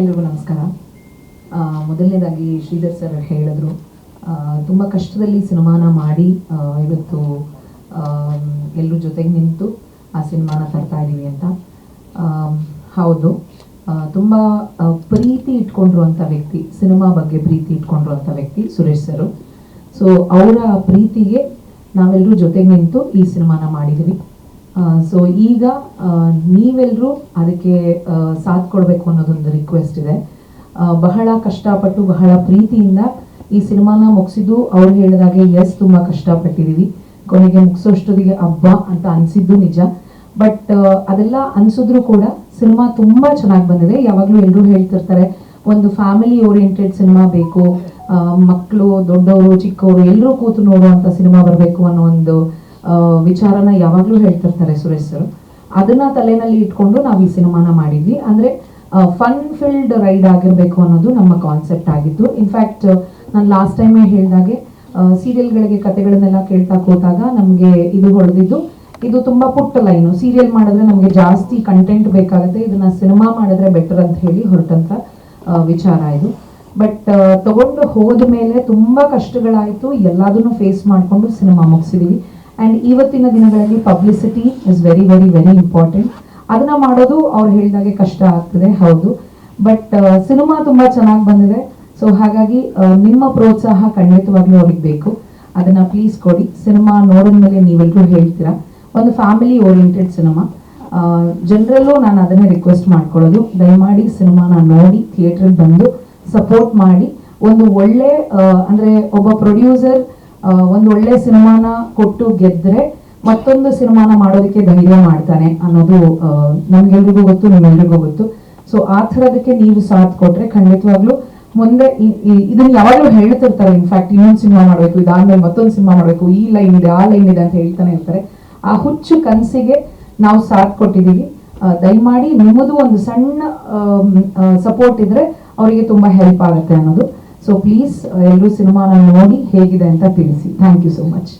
ಎಲ್ರಿಗೂ ನಮಸ್ಕಾರ. ಮೊದಲನೇದಾಗಿ ಶ್ರೀಧರ್ ಸರ್ ಹೇಳಿದ್ರು ತುಂಬ ಕಷ್ಟದಲ್ಲಿ ಸಿನಿಮಾನ ಮಾಡಿ ಇವತ್ತು ಎಲ್ಲರ ಜೊತೆಗೆ ನಿಂತು ಆ ಸಿನಿಮಾನ ತರ್ತಾ ಇದ್ದೀವಿ ಅಂತ. ಹೌದು. ತುಂಬ ಪ್ರೀತಿ ಇಟ್ಕೊಂಡಿರುವಂಥ ವ್ಯಕ್ತಿ, ಸಿನಿಮಾ ಬಗ್ಗೆ ಪ್ರೀತಿ ಇಟ್ಕೊಂಡಿರುವಂಥ ವ್ಯಕ್ತಿ ಸುರೇಶ್ ಸರು. ಸೊ ಅವರ ಪ್ರೀತಿಗೆ ನಾವೆಲ್ಲರೂ ಜೊತೆಗೆ ನಿಂತು ಈ ಸಿನಿಮಾನ ಮಾಡಿದ್ದೀವಿ ಸೊ ಈಗ ನೀವೆಲ್ಲರೂ ಅದಕ್ಕೆ ಸಾಥ್ ಕೊಡಬೇಕು ಅನ್ನೋದೊಂದು ರಿಕ್ವೆಸ್ಟ್ ಇದೆ. ಬಹಳ ಕಷ್ಟಪಟ್ಟು, ಬಹಳ ಪ್ರೀತಿಯಿಂದ ಈ ಸಿನಿಮಾನ ಮುಗಿಸಿದ್ದು ಅವ್ರು ಹೇಳಿದಾಗೆ ಎಸ್ ತುಂಬ ಕಷ್ಟಪಟ್ಟಿದ್ದೀವಿ. ಕೊನೆಗೆ ಮುಗಿಸೋಷ್ಟೊತ್ತಿಗೆ ಹಬ್ಬ ಅಂತ ಅನಿಸಿದ್ದು ನಿಜ. ಬಟ್ ಅದೆಲ್ಲ ಅನಿಸಿದ್ರು ಕೂಡ ಸಿನಿಮಾ ತುಂಬ ಚೆನ್ನಾಗಿ ಬಂದಿದೆ. ಯಾವಾಗಲೂ ಎಲ್ಲರೂ ಹೇಳ್ತಿರ್ತಾರೆ, ಒಂದು ಫ್ಯಾಮಿಲಿ ಓರಿಯೆಂಟೆಡ್ ಸಿನಿಮಾ ಬೇಕು ಮಕ್ಕಳು ದೊಡ್ಡವರು, ಚಿಕ್ಕವರು ಎಲ್ಲರೂ ಕೂತು ನೋಡುವಂಥ ಸಿನಿಮಾ ಬರಬೇಕು ಅನ್ನೋ ಒಂದು ವಿಚಾರನ ಯಾವಾಗಲೂ ಹೇಳ್ತಿರ್ತಾರೆ ಸುರೇಶ್ ಸರ್. ಅದನ್ನ ತಲೆನಲ್ಲಿ ಇಟ್ಕೊಂಡು ನಾವು ಈ ಸಿನಿಮಾನ ಮಾಡಿದ್ವಿ. ಅಂದ್ರೆ ಫನ್ ಫಿಲ್ಡ್ ರೈಡ್ ಆಗಿರಬೇಕು ಅನ್ನೋದು ನಮ್ಮ ಕಾನ್ಸೆಪ್ಟ್ ಆಗಿತ್ತು. ಇನ್ಫ್ಯಾಕ್ಟ್ ನಾನು ಲಾಸ್ಟ್ ಟೈಮೇ ಹೇಳಿದಾಗೆ ಸೀರಿಯಲ್ಗಳಿಗೆ ಕತೆಗಳನ್ನೆಲ್ಲ ಕೇಳ್ತಾ ಕೂತಾಗ ನಮಗೆ ಇದು ಹೊಡೆದಿದ್ದು, ಇದು ತುಂಬಾ ಪುಟ್ಟ ಲೈನು ಸೀರಿಯಲ್ ಮಾಡಿದ್ರೆ ನಮಗೆ ಜಾಸ್ತಿ ಕಂಟೆಂಟ್ ಬೇಕಾಗುತ್ತೆ. ಇದನ್ನ ಸಿನಿಮಾ ಮಾಡಿದ್ರೆ ಬೆಟರ್ ಅಂತ ಹೇಳಿ ಹೊರಟಂತ ವಿಚಾರ ಇದು. ಬಟ್ ತಗೊಂಡು ಹೋದ ಮೇಲೆ ತುಂಬಾ ಕಷ್ಟಗಳಾಯಿತು. ಎಲ್ಲದನ್ನು ಫೇಸ್ ಮಾಡಿಕೊಂಡು ಸಿನಿಮಾ ಮುಗಿಸಿದೀವಿ. ಆ್ಯಂಡ್ ಇವತ್ತಿನ ದಿನಗಳಲ್ಲಿ publicity is very very very important ಅದನ್ನ ಮಾಡೋದು ಅವ್ರು ಹೇಳಿದಾಗೆ ಕಷ್ಟ ಆಗ್ತದೆ, ಹೌದು. ಬಟ್ ಸಿನಿಮಾ ತುಂಬಾ ಚೆನ್ನಾಗಿ ಬಂದಿದೆ. ಸೊ ಹಾಗಾಗಿ ನಿಮ್ಮ ಪ್ರೋತ್ಸಾಹ ಖಂಡಿತವಾಗ್ಲೂ ಅವ್ರಿಗೆ ಬೇಕು. ಅದನ್ನ ಪ್ಲೀಸ್ ಕೊಡಿ. ಸಿನಿಮಾ ನೋಡಿದ ಮೇಲೆ ನೀವೆಲ್ಲರೂ ಹೇಳ್ತೀರಾ? ಒಂದು ಫ್ಯಾಮಿಲಿ ಓರಿಯೆಂಟೆಡ್ ಸಿನಿಮಾ ಜನರಲ್ಲೂ ನಾನು ಅದನ್ನೇ ರಿಕ್ವೆಸ್ಟ್ ಮಾಡ್ಕೊಳ್ಳೋದು. ದಯಮಾಡಿ ಸಿನಿಮಾನ ನೋಡಿ ಥಿಯೇಟ್ರಿಗೆ ಬಂದು ಸಪೋರ್ಟ್ ಮಾಡಿ. ಒಂದು ಒಳ್ಳೆ ಅಂದರೆ ಅಂದ್ರೆ ಒಬ್ಬ ಪ್ರೊಡ್ಯೂಸರ್ ಒಂದು ಒಳ್ಳೆ ಸಿನಿಮಾನ ಕೊಟ್ಟು ಗೆದ್ರೆ ಮತ್ತೊಂದು ಸಿನಿಮಾನ ಮಾಡೋದಕ್ಕೆ ಧೈರ್ಯ ಮಾಡ್ತಾನೆ ಅನ್ನೋದು ನಮ್ಗೆಲ್ರಿಗೂ ಗೊತ್ತು ನಿಮ್ಗೆಲ್ರಿಗೂ ಗೊತ್ತು. ಸೊ ಆ ಥರದಕ್ಕೆ ನೀವು ಸಾಥ್ ಕೊಟ್ರೆ ಖಂಡಿತವಾಗ್ಲೂ ಮುಂದೆ ಇದನ್ನ ಯಾವಾಗಲೂ ಹೇಳ್ತಿರ್ತಾರೆ. ಇನ್ಫ್ಯಾಕ್ಟ್ ಇನ್ನೊಂದು ಸಿನಿಮಾ ಮಾಡಬೇಕು, ಇದಾದ್ಮೇಲೆ ಮತ್ತೊಂದು ಸಿನಿಮಾ ಮಾಡಬೇಕು, ಈ ಲೈನ್ ಇದೆ, ಆ ಲೈನ್ ಇದೆ ಅಂತ ಹೇಳ್ತಾನೆ ಇರ್ತಾರೆ. ಆ ಹುಚ್ಚು ಕನಸಿಗೆ ನಾವು ಸಾಥ್ ಕೊಟ್ಟಿದ್ದೀವಿ. ದಯಮಾಡಿ ನಿಮ್ಮದು ಒಂದು ಸಣ್ಣ ಸಪೋರ್ಟ್ ಇದ್ರೆ ಅವರಿಗೆ ತುಂಬಾ ಹೆಲ್ಪ್ ಆಗುತ್ತೆ ಅನ್ನೋದು. ಸೊ ಪ್ಲೀಸ್ ಎಲ್ಲರೂ ಸಿನಿಮಾನ ನೋಡಿ ಹೇಗಿದೆ ಅಂತ ತಿಳಿಸಿ. Thank you so much